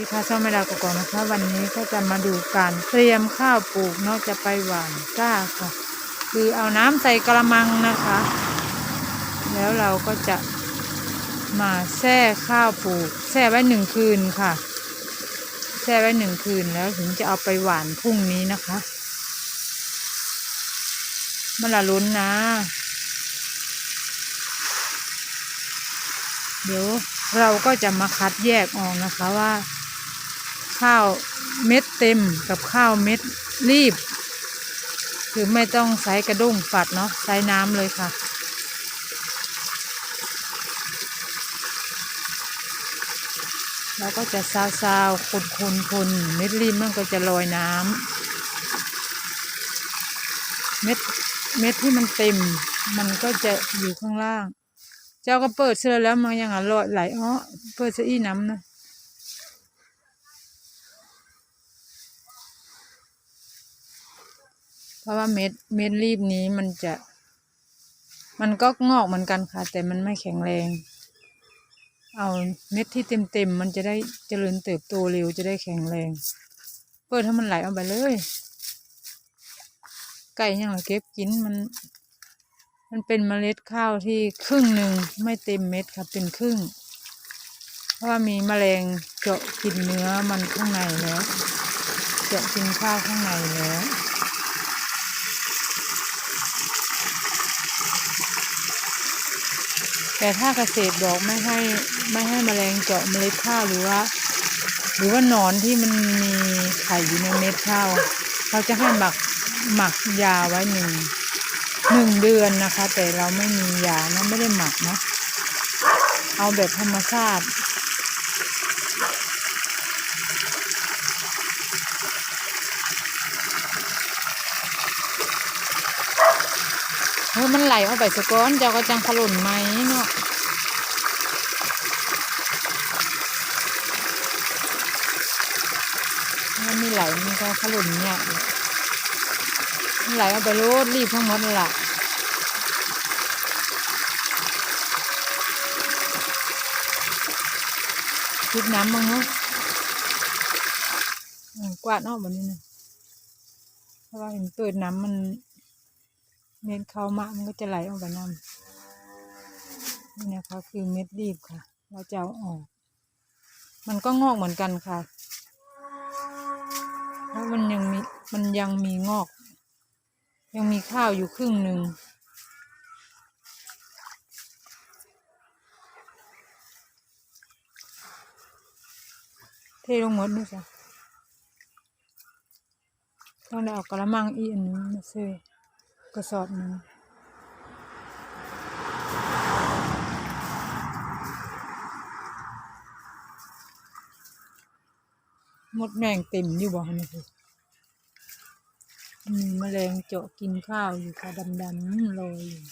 ดีค่ะช่องไม่ดากก่อนนะคะ วันนี้ก็จะมาดูการเตรียมข้าวปลูกเนาะจะไปหว่านกล้าค่ะ คือเอาน้ำใส่กระมังนะคะ แล้วเราก็จะมาแช่ข้าวปลูกแช่ไว้หนึ่งคืนค่ะแช่ไว้หนึ่งคืนแล้วถึงจะเอาไปหว่านพรุ่งนี้นะคะมันละลุ้นนะ เดี๋ยวเราก็จะมาคัดแยกออกนะคะว่า ข้าวเม็ดเต็มกับข้าวเม็ดรีบ คือไม่ต้องใส่กระด้งฝัดเนาะใส่น้ำเลยค่ะแล้วก็จะซาวซาวคนคนคนเม็ดรีบมันก็จะลอยน้ำเม็ดเม็ดที่มันเต็ม มันก็จะอยู่ข้างล่าง เจ้าก็เปิดเสื้อแล้วมันยังอร่อยไหลอ้อเปิดเสื้ออีน้ำนะเพ ราะว่าเม็ดเม็ดรีบนี้มันจะ มันก็งอกเหมือนกันค่ะ แต่มันไม่แข็งแรง เอาเม็ดที่เต็มเต็มมันจะได้เจริญเติบโตเร็วจะได้แข็งแรง เปิดให้มันไหลออกไปเลย ไก่ยังละเก็บกินมัน มันเป็นเมล็ดข้าวที่ครึ่งหนึ่งไม่เต็มเม็ดค่ะเป็นครึ่ง เพราะว่ามีแมลงเจาะกินเนื้อมันข้างในแล้วเจาะกินข้าวข้างในแล้ว แต่ถ้าเกษตรบอกไม่ให้ไม่ให้แมลงเจาะเมล็ดข้าวหรือว่า หรือว่าหนอนที่มันมีไข่อยู่ในเม็ดข้าวเขาจะให้หมักหมักยาไว้หนึ่งหนึ่งเดือนนะคะ แต่เราไม่มียานะไม่ได้หมักนะเอาแบบธรรมชาติ เฮ้ยมันไหลออกไปสะก้อนเจ้าก็จังขลุ่นไหมเนาะมันไม่ไหลมันก็ขลุ่นเนี่ยมันไหลออกไปโลดรีบทั้งหมดลยล่ะคิดน้ำมั้งเนาะกวาดออกแบบนี้นะเพราะว่าเห็นเปิดน้ำมัน เม็ดข้าวมากมันก็จะไหลออกไปน้ำนี่นะคะคือเม็ดรีบค่ะ เราจะเอาออก มันก็งอกเหมือนกันค่ะเพราะมันยังมีมันยังมีงอก ยังมีข้าวอยู่ครึ่งหนึ่งเทลงหมดด้วยจ้ะต้องได้เอากระมังอีกอันนึงมาซื้อ กระสอบหนึ่งมดแมงเต็มอยู่บ่นี่คือมีแมลงเจาะกินข้าวอยู่ค่ะดำๆลอยอยู่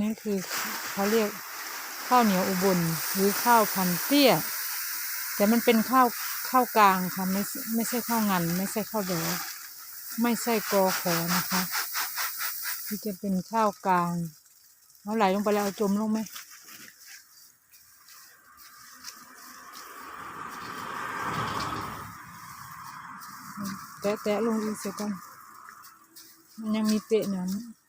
นี่คือเขาเรียกข้าวเหนียวอุบลหรือข้าวพันเตี้ย แต่มันเป็นข้าวข้าวกลางค่ะไม่ไม่ใช่ข้าวงัน ไม่ใช่ข้าวแบวไม่ใช่กอขอนะคะที่จะเป็นข้าวกลางเอาไหลลงไปแล้วเอาจมลงไหมแตะแตะลงอีกเสียก่อนมันยังมีเตะหน้ำ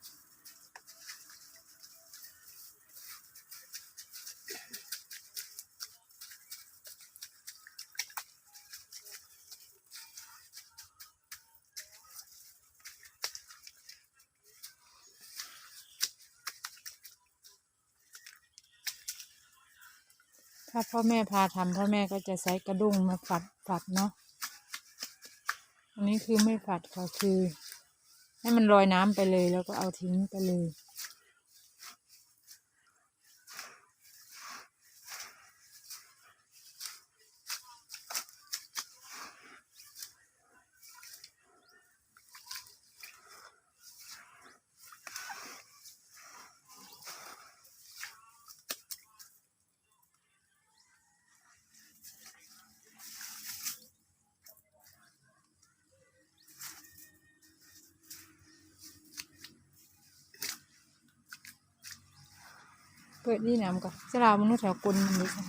ถ้าพ่อแม่พาทำพ่อแม่ก็จะใช้กระดุงมาฝัดฝัดเนาะอันนี้คือไม่ฝัดค่ะคือ ให้มันลอยน้ำไปเลยแล้วก็เอาทิ้งไปเลย เปิดนี่น้ำก่อนสลาวมนุษย์แถวกลมันนี่ค่ะ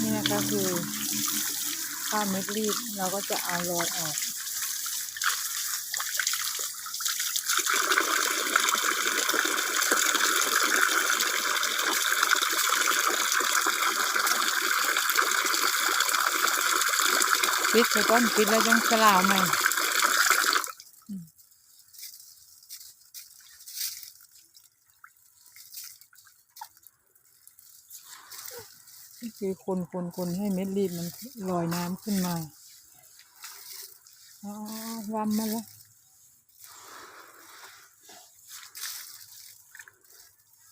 นี่นะคะคือข้าวเม็ดรีดเราก็จะเอารอยออกปิดไปก่อนปิดแล้วจังสลาวใหม่อืมนี่ คือคนคนคนให้เม็ดรีดมันลอยน้ำขึ้นมา อ๋อ วำมาแล้ว